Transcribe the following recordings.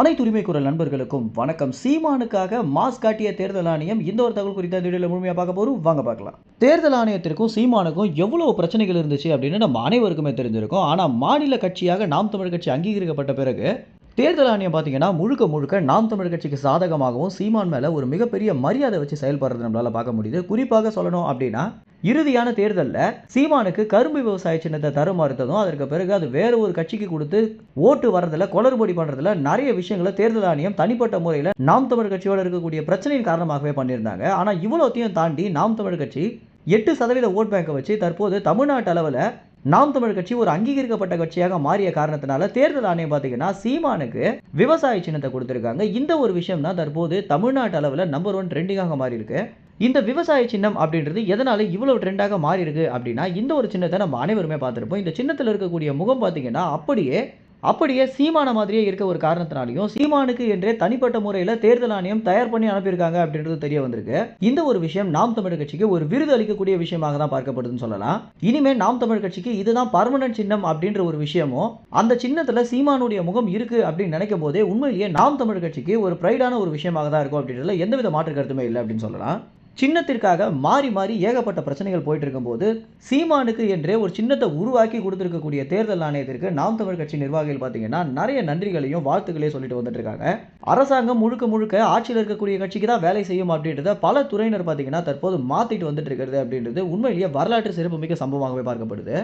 அனைத்து உரிமை குரல் நண்பர்களுக்கும் வணக்கம். சீமானுக்காக மாஸ் காட்டிய தேர்தல் ஆணையம் இந்த ஒரு தகவல் குறித்த வீடியோவில் முழுமையாக பார்க்க போகிறோம் வாங்க பார்க்கலாம். தேர்தல் ஆணையத்திற்கும் சீமானுக்கும் எவ்வளவு பிரச்சனைகள் இருந்துச்சு அப்படின்னு நம்ம அனைவருக்குமே தெரிஞ்சிருக்கும். ஆனால் மாநில கட்சியாக நாம் தமிழ் கட்சி அங்கீகரிக்கப்பட்ட பிறகு தேர்தல் ஆணையம் பார்த்தீங்கன்னா முழுக்க முழுக்க நாம் தமிழ் கட்சிக்கு சாதகமாகவும் சீமான் மேலே ஒரு மிகப்பெரிய மரியாதை வச்சு செயல்படுறது நம்மளால் பார்க்க முடியுது. குறிப்பாக சொல்லணும் அப்படின்னா இறுதியான தேர்தலில் சீமானுக்கு கரும்பு விவசாய சின்னத்தை தருமாறுத்ததும் அதற்கு பிறகு அது வேற ஒரு கட்சிக்கு கொடுத்து ஓட்டு வர்றதுல குளறுபடி பண்ணுறதுல நிறைய விஷயங்களை தேர்தல் ஆணையம் தனிப்பட்ட முறையில் நாம் தமிழ் கட்சியோட இருக்கக்கூடிய பிரச்சனையின் காரணமாகவே பண்ணியிருந்தாங்க. ஆனால் இவ்வளோத்தையும் தாண்டி நாம் தமிழ் கட்சி எட்டு சதவீத ஓட் பேங்கை வச்சு தற்போது தமிழ்நாட்டு அளவில் நாம் தமிழ் கட்சி ஒரு அங்கீகரிக்கப்பட்ட கட்சியாக மாறிய காரணத்தினால தேர்தல் ஆணையம் பார்த்தீங்கன்னா சீமானுக்கு விவசாய சின்னத்தை கொடுத்துருக்காங்க. இந்த ஒரு விஷயம் தான் தற்போது தமிழ்நாட்டு அளவில் நம்பர் ஒன் ட்ரெண்டிங்காக மாறி இருக்கு இந்த விவசாய சின்னம் அப்படின்றது எதனால் இவ்வளோ ட்ரெண்டாக மாறி இருக்கு அப்படின்னா இந்த ஒரு சின்னத்தை நம்ம அனைவருமே பார்த்துருப்போம். இந்த சின்னத்தில் இருக்கக்கூடிய முகம் பார்த்தீங்கன்னா அப்படியே அப்படியே சீமான மாதிரியே இருக்க ஒரு காரணத்தினாலையும் சீமானுக்கு என்றே தனிப்பட்ட முறையில் தேர்தல் ஆணையம் தயார் பண்ணி அனுப்பியிருக்காங்க அப்படின்றது தெரிய வந்திருக்கு. இந்த ஒரு விஷயம் நாம் தமிழ் கட்சிக்கு ஒரு விருது அளிக்கக்கூடிய விஷயமாக தான் பார்க்கப்படுதுன்னு சொல்லலாம். இனிமேல் நாம் தமிழ் கட்சிக்கு இதுதான் பர்மனன்ட் சின்னம் அப்படின்ற ஒரு விஷயமும் அந்த சின்னத்தில் சீமானுடைய முகம் இருக்கு அப்படின்னு நினைக்கும் போதே உண்மையிலேயே நாம் தமிழ் கட்சிக்கு ஒரு ப்ரைடான ஒரு விஷயமாக தான் இருக்கும் அப்படின்றதுல எந்தவித மாற்று கருத்துமே இல்லை அப்படின்னு சொல்லலாம். சின்னத்திற்காக மாறி மாறி ஏகப்பட்ட பிரச்சனைகள் போயிட்டு இருக்கும்போது சீமானுக்கு என்றே ஒரு சின்னத்தை உருவாக்கி கொடுத்துருக்கக்கூடிய தேர்தல் ஆணையத்திற்கு நாம் தமிழ் கட்சி நிர்வாகிகள் பார்த்தீங்கன்னா நிறைய நன்றிகளையும் வாழ்த்துக்களையும் சொல்லிட்டு வந்துட்டு இருக்காங்க அரசாங்கம் முழுக்க முழுக்க ஆட்சியில் இருக்கக்கூடிய கட்சிக்கு தான் வேலை செய்யும் அப்படின்றத பல துறையினர் பார்த்தீங்கன்னா தற்போது மாற்றிட்டு வந்துட்டு இருக்கிறது அப்படின்றது உண்மையிலேயே வரலாற்று சிறப்புமிக்க சம்பவமாகவே பார்க்கப்படுது.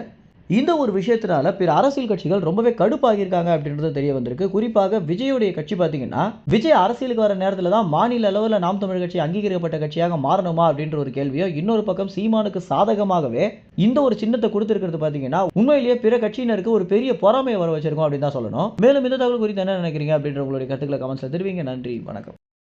இந்த ஒரு விஷயத்தினால பிற அரசியல் கட்சிகள் ரொம்பவே கடுப்பாகியிருக்காங்க அப்படின்றது தெரிய வந்திருக்கு. குறிப்பாக விஜயோடைய கட்சி பார்த்தீங்கன்னா விஜய் அரசியலுக்கு வர நேரத்தில் தான் மாநில அளவில் நாம் தமிழ் கட்சி அங்கீகரிக்கப்பட்ட கட்சியாக மாறணுமா அப்படின்ற ஒரு கேள்வியோ இன்னொரு பக்கம் சீமானுக்கு சாதகமாகவே இந்த ஒரு சின்னத்தை கொடுத்துருக்கிறது பார்த்தீங்கன்னா உண்மையிலேயே பிற கட்சியினருக்கு ஒரு பெரிய பொறாமையை வர வச்சிருக்கோம் அப்படின்னு தான் சொல்லணும். மேலும் இந்த தகவல் குறித்து என்ன நினைக்கிறீங்க அப்படின்ற உங்களுடைய கருத்துக்களை கமெண்ட்ஸில் தெரிவிங்க. நன்றி வணக்கம்.